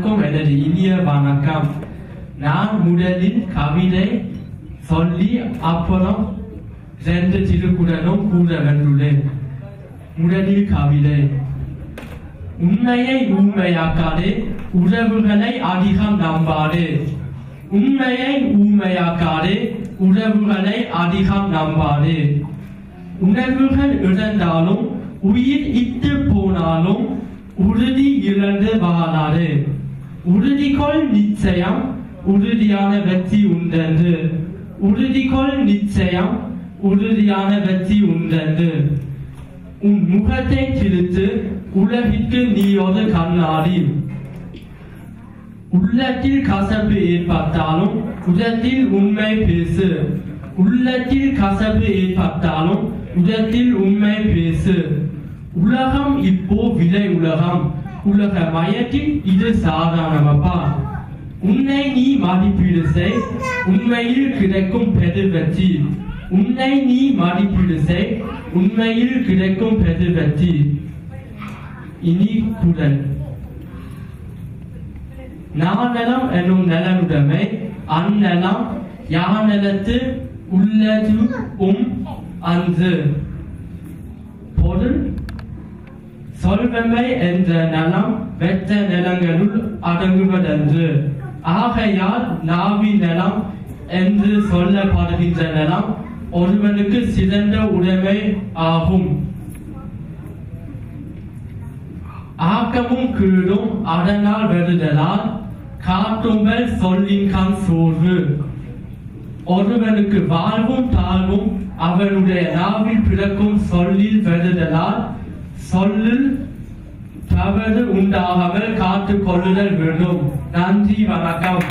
அனைவருக்கும் எனது இனிய வணக்கம். நான் முதலில் கவிதை சொல்லி அப்புறம் ரெண்டு திருக்குடனும் கூற வந்துள்ளேன் முதலில் கவிதை. உண்மையை ஊமையாக்காதே உறவுகளை அதிகம் நம்பாதே. உண்மையை ஊமையாக்காதே உறவுகளை அதிகம் நம்பாதே. உணர்வுகள் இழந்தாலும் உயிர் இட்டு போனாலும் உறுதி இழந்து வாழாதே. Udedikol Nicea, Udediane Vetti Undende, Udedikol Nicea, Udediane Vetti Undende, und Mukate Kilite, Ulla Hitke Niyode Kannari, Ullatil Kasabı Epatalum, Udatil Ummay Pesi, Ullatil Kasabı Epatalum, Udatil Ummay Pesi, Ulaham İppo Vilay Ulaham, உலக மயத்தில் இது சாதாரணமப்பா. உன்னை நீ மதிப்பீடு செய் உண்மையில் கிடைக்கும் பெரு உன்னை நீ மதிப்பீடு செய் உண்மையில் கிடைக்கும் பெரு இனி குரல். நாநலம் எனும் நலனுடைமை அந்நலம் யானலத்து உள்ளது உம் அன்று. சொல்வமை என்ற நலம் வெற்ற நிலங்களுள் அடங்குவதென்று ஆகையால் நாவி நலம் என்று சொல்லப்படுகின்ற நலம் ஒருவனுக்கு சிறந்த உடைமை ஆகும் ஆக்கமும் கீழும் அதனால் வருதலால் காட்டும்பல் சொல்லின் கண் சோர்வு ஒருவனுக்கு வாழ்வும் தாழ்வும் அவனுடைய நாவில் பிறக்கும் சொல்லில் வருதலால் சொல்லில் தவறு உண்டாகாமல் காத்துக் கொள்ளுதல் வேண்டும். நன்றி வணக்கம்.